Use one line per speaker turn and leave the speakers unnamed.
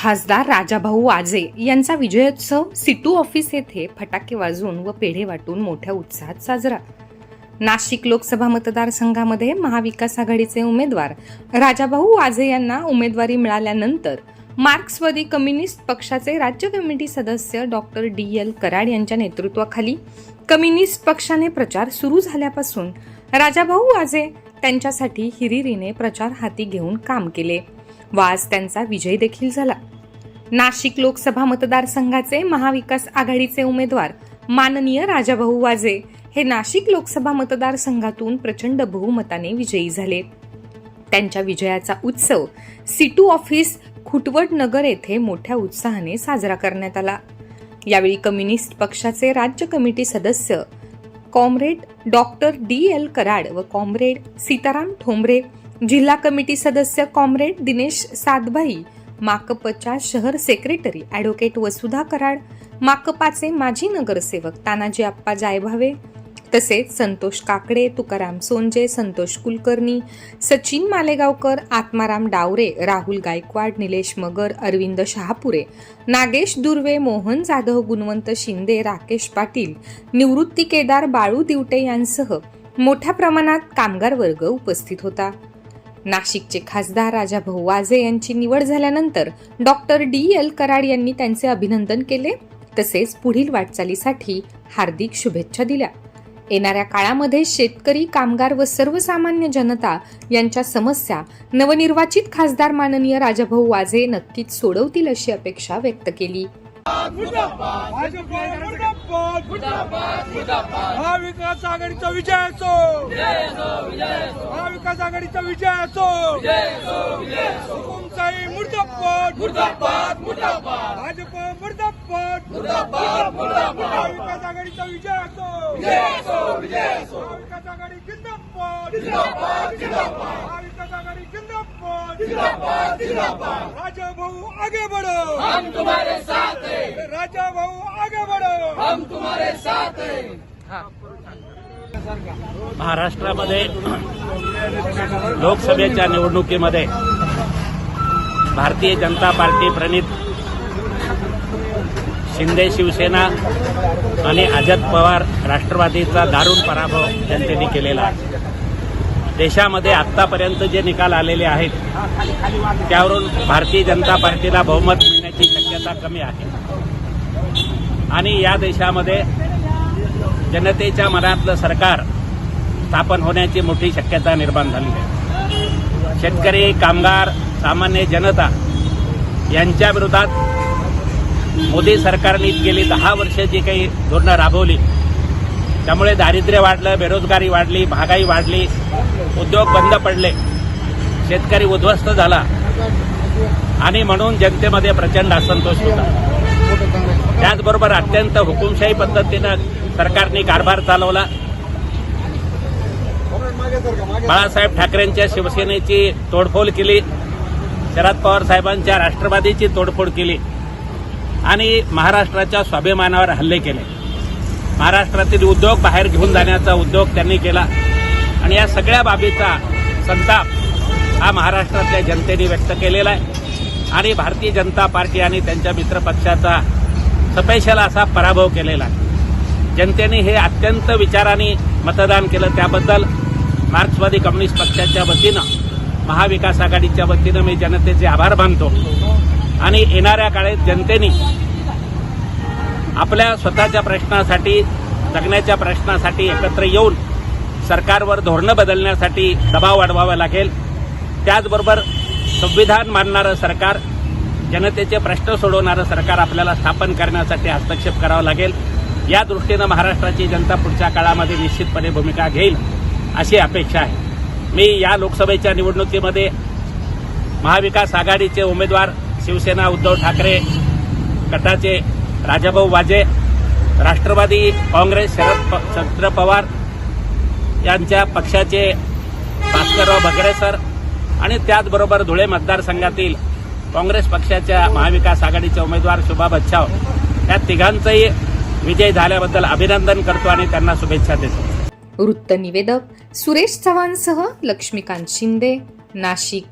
खासदार राजाभाऊ वाजे यांचा विजयोत्सव सिटू ऑफिस येथे फटाके वाजवून व पेढे वाटून मोठ्या उत्साहात साजरा. नाशिक लोकसभा मतदारसंघामध्ये महाविकास आघाडीचे उमेदवार राजाभाऊ वाजे यांना उमेदवारी मिळाल्यानंतर मार्क्सवादी कम्युनिस्ट पक्षाचे राज्य कमिटी सदस्य डॉक्टर डी एल कराड यांच्या नेतृत्वाखाली कम्युनिस्ट पक्षाने प्रचार सुरू झाल्यापासून राजाभाऊ वाजे त्यांच्यासाठी हिरिरीने प्रचार हाती घेऊन काम केले. वाज त्यांचा विजय देखील झाला. नाशिक लोकसभा मतदारसंघाचे महाविकास आघाडीचे उमेदवार माननीय राजाभाऊ वाजे हे नाशिक लोकसभा मतदारसंघातून प्रचंड बहुमताने विजयी झाले. त्यांच्या विजयाचा उत्सव सिटू ऑफिस खुटवट नगर येथे मोठ्या उत्साहाने साजरा करण्यात आला. यावेळी कम्युनिस्ट पक्षाचे राज्य कमिटी सदस्य comrade doctor D L Karad व कॉम्रेड सीताराम ठोंबरे जिल्हा कमिटी सदस्य कॉम्रेड दिनेश सातभाई माकपच्या शहर सेक्रेटरी ॲडव्होकेट वसुधा कराड माकपाचे माजी नगरसेवक तानाजी आप्पा जायभावे तसेच संतोष काकडे तुकाराम सोंजे संतोष कुलकर्णी सचिन मालेगावकर आत्माराम डावरे राहुल गायकवाड निलेश मगर अरविंद शहापुरे नागेश दुर्वे मोहन जाधव गुणवंत शिंदे राकेश पाटील निवृत्ती केदार बाळू दिवटे यांसह मोठ्या प्रमाणात कामगार वर्ग उपस्थित होता. नाशिकचे खासदार राजाभाऊ वाजे यांची निवड झाल्यानंतर डॉक्टर डी एल कराड यांनी त्यांचे अभिनंदन केले. तसेच पुढील वाटचालीसाठी हार्दिक शुभेच्छा दिल्या. येणाऱ्या काळामध्ये शेतकरी कामगार व सर्वसामान्य जनता यांच्या समस्या नवनिर्वाचित खासदार माननीय राजाभाऊ वाजे नक्कीच सोडवतील अशी अपेक्षा व्यक्त केली.
महाविकास आघाडीचा विजय असो. महाविकास आघाडीचा विजय असो. हुकुमशाही मुर्दाबाद. मुर्दाबाद मुर्दाबाद. भाजप मुर्दाबाद. महाविकास आघाडीचा विजय असो. महाविकास आघाडी जिंदाबाद. महाविकास आघाडी जिंदाबाद राजा भाऊ आगे बढ़ो. हम तुम्हारे साथ हैं. राजा भाऊ आगे बढ़ो. हम तुम्हारे साथ हैं.
महाराष्ट्रामध्ये लोकसभेच्या निवडणुकीमध्ये भारतीय जनता पार्टी प्रणित शिंदे शिवसेना आणि अजित पवार राष्ट्रवादीचा दारुण पराभव जनतेने केलेला आहे. देशामध्ये आत्तापर्यंत जे निकाल आलेले आहेत त्यावरून भारतीय जनता पार्टीला बहुमत मिळण्याची शक्यता कमी आहे. आणि या देशामध्ये जनतेच्या मनातलं सरकार स्थापन होण्याची मोठी शक्यता निर्माण झाली आहे. शेतकरी कामगार सामान्य जनता यांच्या विरोधात मोदी सरकारने गेली दहा वर्ष जी काही धोरणं राबवली त्यामुळे दारिद्र्य वाढलं बेरोजगारी वाढली महागाई वाढली उद्योग बंद पडले. शेतकरी उद्ध्वस्त झाला. आणि म्हणून जनतेमध्ये प्रचंड असंतोष होता. त्याचबरोबर अत्यंत हुकुमशाही पद्धतीनं सरकारने कारभार चालवला. बाळासाहेब ठाकरेंच्या शिवसेनेची तोडफोड केली. शरद पवार साहेबांच्या राष्ट्रवादीची तोडफोड केली. आणि महाराष्ट्राच्या स्वाभिमानावर हल्ले केले. महाराष्ट्रातील उद्योग बाहेर घेऊन जाण्याचा उद्योग त्यांनी केला. आणि या सगळ्या बाबीचा संताप हा महाराष्ट्रातल्या जनतेने व्यक्त केलेला आहे. आणि भारतीय जनता पार्टी आणि त्यांच्या मित्रपक्षाचा सपेशल असा पराभव केलेला आहे. जनतेने हे अत्यंत विचाराने मतदान केलं. त्याबद्दल मार्क्सवादी कम्युनिस्ट पक्षाच्या वतीनं महाविकास आघाडीच्या वतीनं मी जनतेचे आभार मानतो. आणि येणाऱ्या काळात जनतेने आपल्या स्वतःच्या प्रश्नासाठी जगण्याच्या प्रश्नासाठी एकत्र येऊन सरकारवर धोरणं बदलण्यासाठी दबाव वाढवावा लागेल. त्याचबरोबर संविधान मानणारं सरकार जनतेचे प्रश्न सोडवणारं सरकार आपल्याला स्थापन करण्यासाठी हस्तक्षेप करावा लागेल. या दृष्टीनं महाराष्ट्राची जनता पुढच्या काळामध्ये निश्चितपणे भूमिका घेईल अशी अपेक्षा आहे. मी या लोकसभेच्या निवडणुकीमध्ये महाविकास आघाडीचे उमेदवार शिवसेना उद्धव ठाकरे गटाचे राजाभाऊ वाजे राष्ट्रवादी काँग्रेस शरद प शरद पवार यांच्या पक्षाचे भास्करराव भगरे सर आणि त्याचबरोबर धुळे मतदारसंघातील काँग्रेस पक्षाच्या महाविकास आघाडीचे उमेदवार शुभा बच्छाव या तिघांचंही विजय झाल्याबद्दल अभिनंदन करतो आणि त्यांना शुभेच्छा देतो.
वृत्त निवेदक सुरेश चव्हाणसह लक्ष्मीकांत शिंदे नाशिक.